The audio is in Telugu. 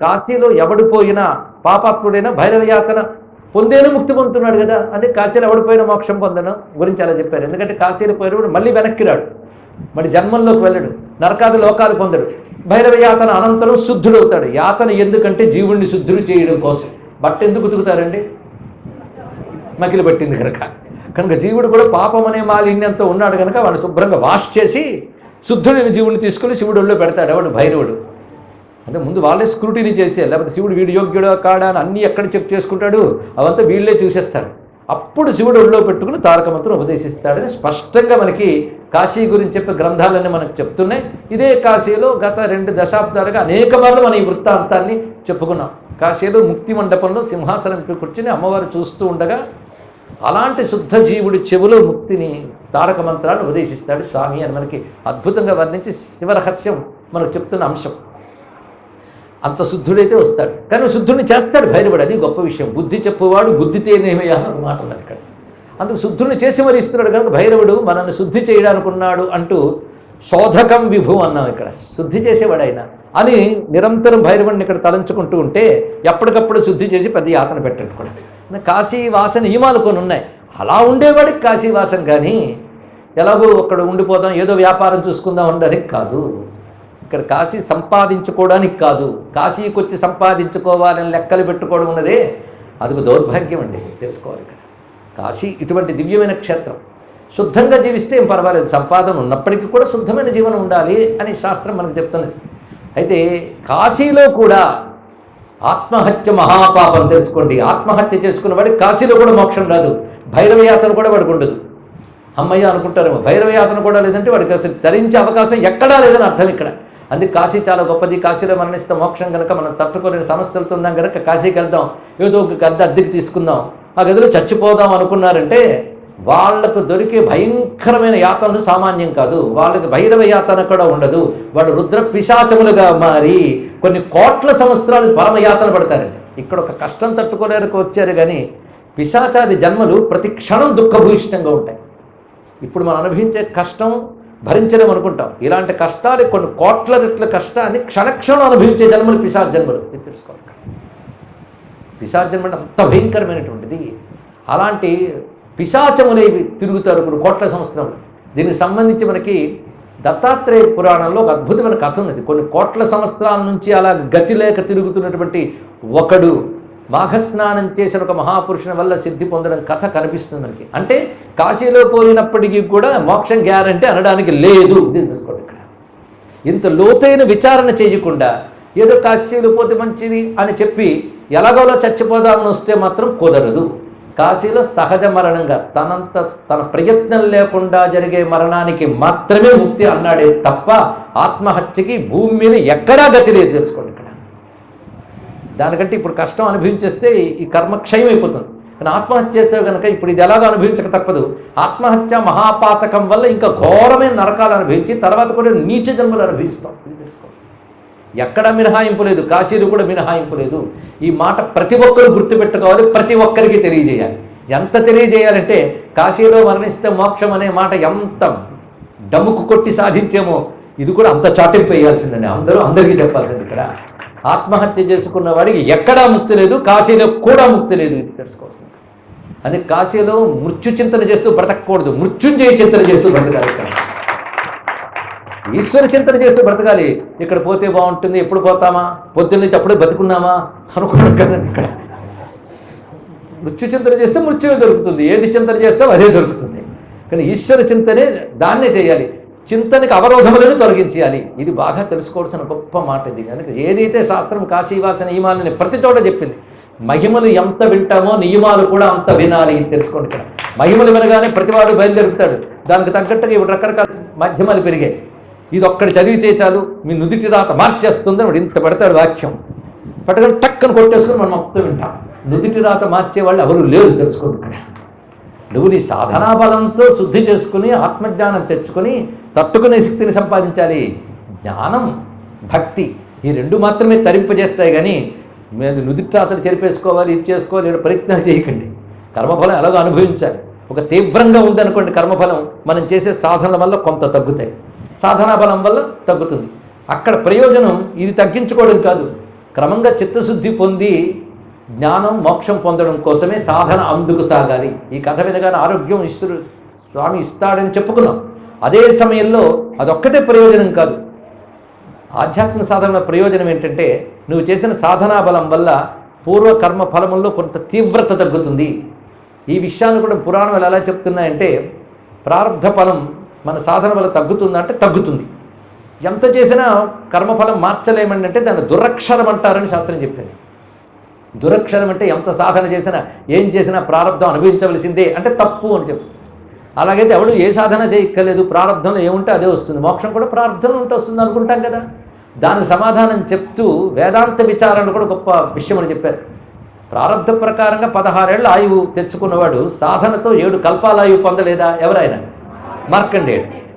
కాశీలో ఎవడు పోయినా పాపాత్ముడైనా భైరవయాతన పొందేను ముక్తి పొందుతున్నాడు కదా అంటే కాశీలో ఎవడిపోయిన మోక్షం పొందడం గురించి అలా చెప్పారు. ఎందుకంటే కాశీలో పోయినప్పుడు మళ్ళీ వెనక్కి రాడు. మళ్ళీ జన్మంలోకి వెళ్ళడు. నరకాది లోకాలు పొందడు. భైరవ యాతన అనంతరం శుద్ధుడవుతాడు. యాతన ఎందుకంటే జీవుణ్ణి శుద్ధుడు చేయడం కోసం. బట్ట ఎందుకు ఉతుకుతారండి? మకిలి పట్టింది కనుక. కనుక జీవుడు కూడా పాపం అనే మాలిన్యంతో ఉన్నాడు కనుక వాడు శుభ్రంగా వాష్ చేసి శుద్ధుడిని జీవుడిని తీసుకుని శివుడు ఒళ్ళో పెడతాడు. ఎవడు? భైరవుడు. అంటే ముందు వాళ్ళే స్క్రూటీని చేసే లేకపోతే శివుడు వీడు యోగ్యుడా కాడా అని అన్నీ ఎక్కడ చెక్ చేసుకుంటాడు అవంతా వీళ్ళే చూసేస్తారు. అప్పుడు శివుడు ఒళ్ళో పెట్టుకుని తారక మంత్రం ఉపదేశిస్తాడని స్పష్టంగా మనకి కాశీ గురించి చెప్పే గ్రంథాలన్నీ మనకు చెప్తున్నాయి. ఇదే కాశీలో గత రెండు దశాబ్దాలుగా అనేక మార్లు మనం ఈ వృత్తాంతాన్ని చెప్పుకున్నాం. కాశీలో ముక్తి మండపంలో సింహాసనం కూర్చుని అమ్మవారు చూస్తూ ఉండగా అలాంటి శుద్ధ జీవుడి చెవులో ముక్తిని తారక మంత్రాన్ని ఉపదేశిస్తాడు స్వామి అని మనకి అద్భుతంగా వర్ణించి శివరహస్యం మనకు చెప్తున్న అంశం. అంత శుద్ధుడైతే వస్తాడు. కానీ శుద్ధుడిని చేస్తాడు భైరవుడు. అది గొప్ప విషయం. బుద్ధి చెప్పువాడు బుద్ధితేనేమయ్యా అని మాట ఉన్నది ఇక్కడ. అందుకు శుద్ధుడిని చేసి మరి ఇస్తున్నాడు కనుక భైరవుడు మనల్ని శుద్ధి చేయడానికి ఉన్నాడు అంటూ శోధకం విభు అన్నాం ఇక్కడ. శుద్ధి చేసేవాడు ఆయన అని నిరంతరం భైరవుడిని ఇక్కడ తలంచుకుంటూ ఉంటే ఎప్పటికప్పుడు శుద్ధి చేసి పెద్ద యాతన పెట్టట్టుకోండి కాశీ వాసన నియమాలు కొన్ని ఉన్నాయి. అలా ఉండేవాడికి కాశీ వాసం కానీ ఎలాగో అక్కడ ఉండిపోదాం ఏదో వ్యాపారం చూసుకుందాం ఉండడానికి కాదు. ఇక్కడ కాశీ సంపాదించుకోవడానికి కాదు. కాశీకి వచ్చి సంపాదించుకోవాలని లెక్కలు పెట్టుకోవడం ఉన్నదే. అది ఒక దౌర్భాగ్యం అండి. తెలుసుకోవాలి ఇక్కడ. కాశీ ఇటువంటి దివ్యమైన క్షేత్రం. శుద్ధంగా జీవిస్తే ఏం పర్వాలేదు. సంపాదన ఉన్నప్పటికీ కూడా శుద్ధమైన జీవనం ఉండాలి అని శాస్త్రం మనకు చెప్తున్నది. అయితే కాశీలో కూడా ఆత్మహత్య మహాపాపం తెలుసుకోండి. ఆత్మహత్య చేసుకున్న వాడికి కాశీలో కూడా మోక్షం రాదు. భైరవ యాత్ర కూడా వాడికి ఉండదు. అమ్మయ్య అనుకుంటారేమో. భైరవయాతన కూడా లేదంటే వాడికి అసలు ధరించే అవకాశం ఎక్కడా లేదని అర్థం ఇక్కడ. అందుకే కాశీ చాలా గొప్పది. కాశీలో మరణిస్తే మోక్షం కనుక మనం తట్టుకోలేని సమస్యలతో ఉన్నాం కనుక కాశీకి వెళ్దాం. ఏదో ఒక గద్దె అద్దెకి తీసుకుందాం. ఆ గదిలో చచ్చిపోదాం అనుకున్నారంటే వాళ్ళకు దొరికే భయంకరమైన యాతనలు సామాన్యం కాదు. వాళ్ళకి భైరవ యాతన కూడా ఉండదు. వాడు రుద్ర పిశాచములుగా మారి కొన్ని కోట్ల సంవత్సరాలు పరమయాతన పడతారండి. ఇక్కడ ఒక కష్టం తట్టుకోలేరకు వచ్చారు కానీ పిశాచాది జన్మలు ప్రతి క్షణం దుఃఖభూయిష్టంగా ఉంటాయి. ఇప్పుడు మనం అనుభవించే కష్టం భరించలేము అనుకుంటాం. ఇలాంటి కష్టాలు కొన్ని కోట్ల రెట్ల కష్టాన్ని క్షణక్షణం అనుభవించే జన్మలు పిశాచ జన్మలు. ఇది తెలుసుకోవాలి. పిశాచ జన్మ అంటే అంత భయంకరమైనటువంటిది. అలాంటి పిశాచములేవి తిరుగుతారు ఇప్పుడు కోట్ల సంవత్సరం దీనికి సంబంధించి మనకి దత్తాత్రేయ పురాణంలో ఒక అద్భుతమైన కథ ఉన్నది. కొన్ని కోట్ల సంవత్సరాల నుంచి అలా గతి లేక తిరుగుతున్నటువంటి ఒకడు మాఘస్నానం చేసిన ఒక మహాపురుషుని వల్ల సిద్ధి పొందడం కథ కనిపిస్తుంది మనకి. అంటే కాశీలో పోయినప్పటికీ కూడా మోక్షం గ్యారంటీ అనడానికి లేదు తెలుసుకోండి ఇక్కడ. ఇంత లోతైన విచారణ చేయకుండా ఏదో కాశీలో పోతే మంచిది అని చెప్పి ఎలాగోలో చచ్చిపోదామని వస్తే మాత్రం కుదరదు. కాశీలో సహజ మరణంగా తనంత తన ప్రయత్నం లేకుండా జరిగే మరణానికి మాత్రమే ముక్తి అన్నాడే తప్ప ఆత్మహత్యకి భూమి మీద ఎక్కడా గతి లేదు తెలుసుకోండి దానికంటే ఇప్పుడు కష్టం అనుభవించేస్తే ఈ కర్మ క్షయమైపోతుంది. అయిపోతుంది కానీ ఆత్మహత్య చేసావు కనుక ఇప్పుడు ఇది ఎలాగో అనుభవించక తప్పదు. ఆత్మహత్య మహాపాతకం వల్ల ఇంకా ఘోరమైన నరకాలు అనుభవించి తర్వాత కూడా నీచ జన్మలు అనుభవిస్తాం. ఎక్కడ మినహాయింపు లేదు. కాశీలు కూడా మినహాయింపు లేదు. ఈ మాట ప్రతి ఒక్కరు గుర్తుపెట్టుకోవాలి. ప్రతి ఒక్కరికి తెలియజేయాలి. ఎంత తెలియజేయాలంటే కాశీలో మరణిస్తే మోక్షం అనే మాట ఎంత డమ్ముకు కొట్టి సాధించామో ఇది కూడా అంత చాటింపు వేయాల్సిందండి. అందరూ అందరికీ చెప్పాల్సింది ఇక్కడ. ఆత్మహత్య చేసుకున్న వాడికి ఎక్కడా ముక్తి లేదు కాశీలో కూడా ముక్తి లేదు ఇది తెలుసుకోవాల్సింది. అది కాశీలో మృత్యు చింతన చేస్తూ బ్రతకూడదు మృత్యుంజయ చింతన చేస్తూ బ్రతకాలి ఇక్కడ. ఈశ్వర చింతన చేస్తూ బ్రతకాలి. ఇక్కడ పోతే బాగుంటుంది ఎప్పుడు పోతామా? పొద్దున్న నుంచి అప్పుడే బతుకున్నామా? అనుకున్నాం కదండి ఇక్కడ. మృత్యు చింతన చేస్తే మృత్యువే దొరుకుతుంది. ఏది చింతన చేస్తే అదే దొరుకుతుంది. కానీ ఈశ్వర చింతనే దాన్నే చేయాలి. చింతనకి అవరోధములను తొలగించాలి ఇది బాగా తెలుసుకోవాల్సిన గొప్ప మాట ఇది. కనుక ఏదైతే శాస్త్రం కాశీవాస నియమాలని ప్రతి చోట చెప్పింది మహిమలు ఎంత వింటామో నియమాలు కూడా అంత వినాలి తెలుసుకోండి ఇక్కడ. మహిమలు వినగానే ప్రతివాడు బయలుదేరుతాడు. దానికి తగ్గట్టుగా ఇప్పుడు రకరకాల మాధ్యమాలు పెరిగాయి. ఇది ఒక్కటి చదివితే చాలు మీ నుదిటి రాత మార్చేస్తుందని వాడు ఇంత పెడతాడు వాక్యం. పట్టుకొని టక్కన కొట్టేసుకుని మనం మొత్తం వింటాం. నుదిటి రాత మార్చే వాళ్ళు ఎవరు లేరు తెలుసుకోండి ఇక్కడ. నువ్వు నీ సాధనా బలంతో శుద్ధి చేసుకుని ఆత్మజ్ఞానం తెచ్చుకొని తట్టుకునే శక్తిని సంపాదించాలి. జ్ఞానం భక్తి ఈ రెండు మాత్రమే తరింపజేస్తాయి కానీ మీరు నుదిట్రాతలు చెరిపేసుకోవాలి ఇది చేసుకోవాలి ఇలా ప్రయత్నాలు చేయకండి. కర్మఫలం ఎలాగో అనుభవించాలి. ఒక తీవ్రంగా ఉందనుకోండి కర్మఫలం మనం చేసే సాధనల వల్ల కొంత తగ్గుతాయి. సాధనా బలం వల్ల తగ్గుతుంది. అక్కడ ప్రయోజనం ఇది తగ్గించుకోవడం కాదు. క్రమంగా చిత్తశుద్ధి పొంది జ్ఞానం మోక్షం పొందడం కోసమే సాధన అందుకు సాగాలి. ఈ కథ వినగానే ఆరోగ్యం ఇస్తుడు స్వామి ఇస్తాడని చెప్పుకున్నాం. అదే సమయంలో అదొక్కటే ప్రయోజనం కాదు. ఆధ్యాత్మిక సాధన ప్రయోజనం ఏంటంటే నువ్వు చేసిన సాధనా బలం వల్ల పూర్వకర్మ ఫలముల్లో కొంత తీవ్రత తగ్గుతుంది. ఈ విషయాన్ని కూడా పురాణాలు ఎలా చెప్తున్నాయంటే ప్రారంధ ఫలం మన సాధన వల్ల తగ్గుతుందంటే తగ్గుతుంది. ఎంత చేసినా కర్మఫలం మార్చలేమని అంటే దాన్ని దురక్షరం అంటారని శాస్త్రం చెప్పింది. దురక్షరం అంటే ఎంత సాధన చేసినా ఏం చేసినా ప్రారంధం అనుభవించవలసిందే అంటే తప్పు అని చెప్తుంది. అలాగైతే ఎవడు ఏ సాధన చేయక్కర్లేదు ప్రారంభంలో ఏముంటే అదే వస్తుంది. మోక్షం కూడా ప్రార్థన ఉంటే వస్తుంది అనుకుంటాం కదా. దానికి సమాధానం చెప్తూ వేదాంత విచారణ కూడా గొప్ప విషయం అని చెప్పారు. ప్రారంభ ప్రకారంగా పదహారేళ్ళు ఆయువు తెచ్చుకున్నవాడు సాధనతో ఏడు కల్పాల ఆయువు పొందలేదా? ఎవరైనా? మార్కండేయుడు.